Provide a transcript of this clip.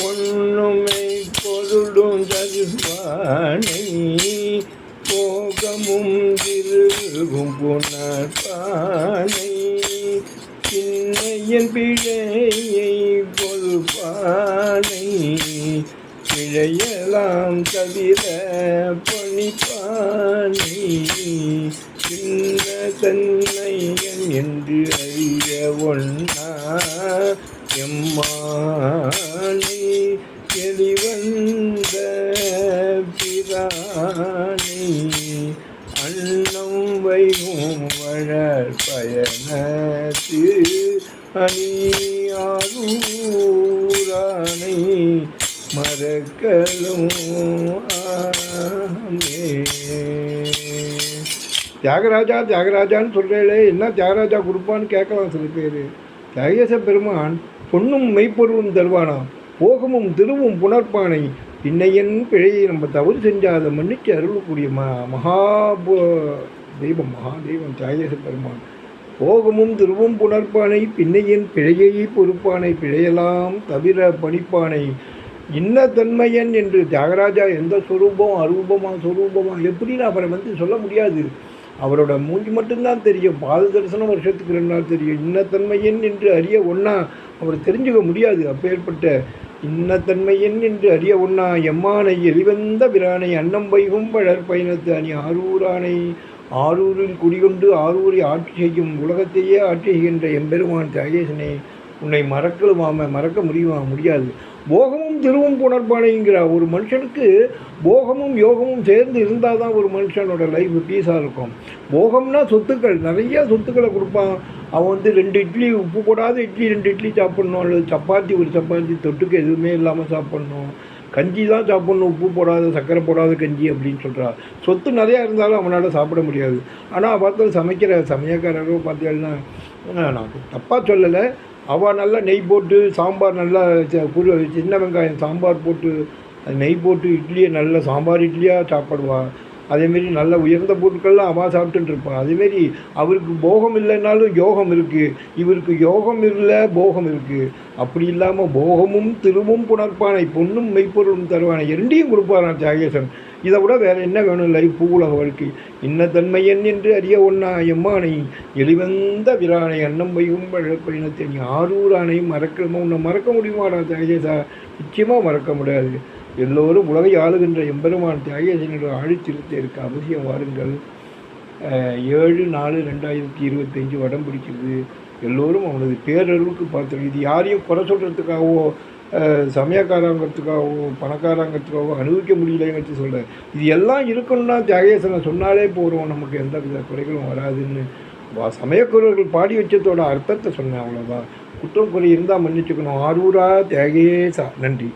பொன்னுமை பொருளும் தருவானை போகமும் திருகும் புனர்பானை. சின்னையன் பிழையை கொள்பானை பிழையலாம் தவிர பணிப்பானை. சின்ன தன்னையன் என்று அறிய ஒன்னா எம்மா அன்னம் வைகும் வளர் திரு அணியாரூரானை மறக்கலும் தியாகராஜா தியாகராஜான்னு சொல்கிறே என்ன தியாகராஜா கொடுப்பான்னு கேட்கலாம் சில பேர். தியாகேச பெருமான் பொன்னும் மெய்ப்பொருளும் தருவானாம் போகமும் திருவும் புணர்ப்பானை இன்னையன் பிழையை நம்ம தவறு செஞ்சால் அதை மன்னிச்சு அருளக்கூடிய ம மகா தெய்வம் மகாதெய்வம் தியாகேச பெருமான். போகமும் திருவும் புணர்ப்பானை பின்னையின் பிழையை பொறுப்பானை பிழையெல்லாம் தவிர பணிப்பானை. இன்ன தன்மையன் என்று தியாகராஜா எந்த சொரூபம் அரூபமா சுரூபமா எப்படின்னு அவரை வந்து சொல்ல முடியாது. அவரோட மூஞ்சி மட்டும்தான் தெரியும். பாத தரிசனம் வருஷத்துக்கு ரெண்டு நாள் தெரியும். இன்னத்தன்மையன் என்று அறிய ஒன்றா அவர் தெரிஞ்சுக்க முடியாது. அப்பேற்பட்ட இன்னத்தன்மையின் என்று அறிய உண்ணா எம்மானை எளிவந்த பிரானை அன்னம்பைகும் பழர் பயணத்து அணி ஆரூரானை. ஆரூரில் குடிகொண்டு ஆரூரை ஆட்சி செய்யும் உலகத்தையே ஆட்சி செய்கின்ற எம்பெருமான் தியாகேசனே உன்னை மறக்கலுமாம மறக்க முடியுமா முடியாது. போகமும் திருவும் புணர்பானைங்கிற ஒரு மனுஷனுக்கு போகமும் யோகமும் சேர்ந்து இருந்தால் தான் ஒரு மனுஷனோட லைஃப் பீஸாக இருக்கும். போகம்னா சொத்துக்கள். நிறைய சொத்துக்களை கொடுப்பான். அவன் வந்து ரெண்டு இட்லி உப்பு போடாத இட்லி ரெண்டு இட்லி சாப்பிட்ணும். அல்லது சப்பாத்தி ஒரு சப்பாத்தி தொட்டுக்கு எதுவுமே இல்லாமல் சாப்பிட்ணும். கஞ்சி தான் சாப்பிட்ணும். உப்பு போடாத சர்க்கரை போடாத கஞ்சி அப்படின்னு சொல்கிறா சொத்து நிறையா இருந்தாலும் அவனால் சாப்பிட முடியாது. ஆனால் பார்த்தா சமைக்கிற சமையக்காரரோ பார்த்தீங்கன்னா நான் தப்பாக சொல்லலை. அவள் நல்லா நெய் போட்டு சாம்பார் நல்லா சின்ன வெங்காயம் சாம்பார் போட்டு அது நெய் போட்டு இட்லியை நல்ல சாம்பார் இட்லியாக சாப்பிடுவாள் அதேமாரி நல்ல உயர்ந்த பொருட்கள்லாம் அவள் சாப்பிட்டுட்டு இருப்பாள் அதேமாரி அவருக்கு போகம் இல்லைன்னாலும் யோகம் இருக்குது இவருக்கு யோகம் இல்லை போகம் இருக்குது அப்படி இல்லாமல் போகமும் திருவும் புணர்ப்பானை பொண்ணும் மெய்ப்பொருளும் தருவானை இரண்டையும் கொடுப்பாரான் தியாகேசன். இதை விட வேறு என்ன வேணும்? லைஃப் பூவுலக வாழ்க்கை இன்ன தன்மையன் என்று அறிய ஒன்னா எம்மானை? எளிவந்த விரானை அன்னம் வைகும் பழப்பயணத்தை நீ ஆரூரானை மறக்கணுமா? உன்னை மறக்க முடியுமாடா தியாகேசா? நிச்சயமாக மறக்க முடியாது. எல்லோரும் உலகை ஆளுகின்ற எம்பெருமான் தியாகேசனோட ஆழித்திருத்தேருக்கு அவசியம் வாருங்கள். ஏழு நாலு ரெண்டாயிரத்தி இருபத்தஞ்சு வடம் பிடிக்கிறது. எல்லோரும் அவனது பேரளவுக்கு பார்த்துருக்கு இது யாரையும் குறை சொல்கிறதுக்காகவோ சமயக்காரங்கிறதுக்காகவோ பணக்காரங்கிறதுக்காகவோ அனுபவிக்க முடியலைங்கிறது சொல்ல இது எல்லாம் இருக்கணும்னா தியாகேசனை சொன்னாலே போகிறோம் நமக்கு எந்த வித குறைகளும் வராதுன்னு. வா சமயக்குறவர்கள் பாடி வச்சதோட அர்த்தத்தை சொன்னேன் அவ்வளோதான் குற்றம் குறை இருந்தால் மன்னிச்சுக்கணும். ஆரூரா தியாகேசா. நன்றி.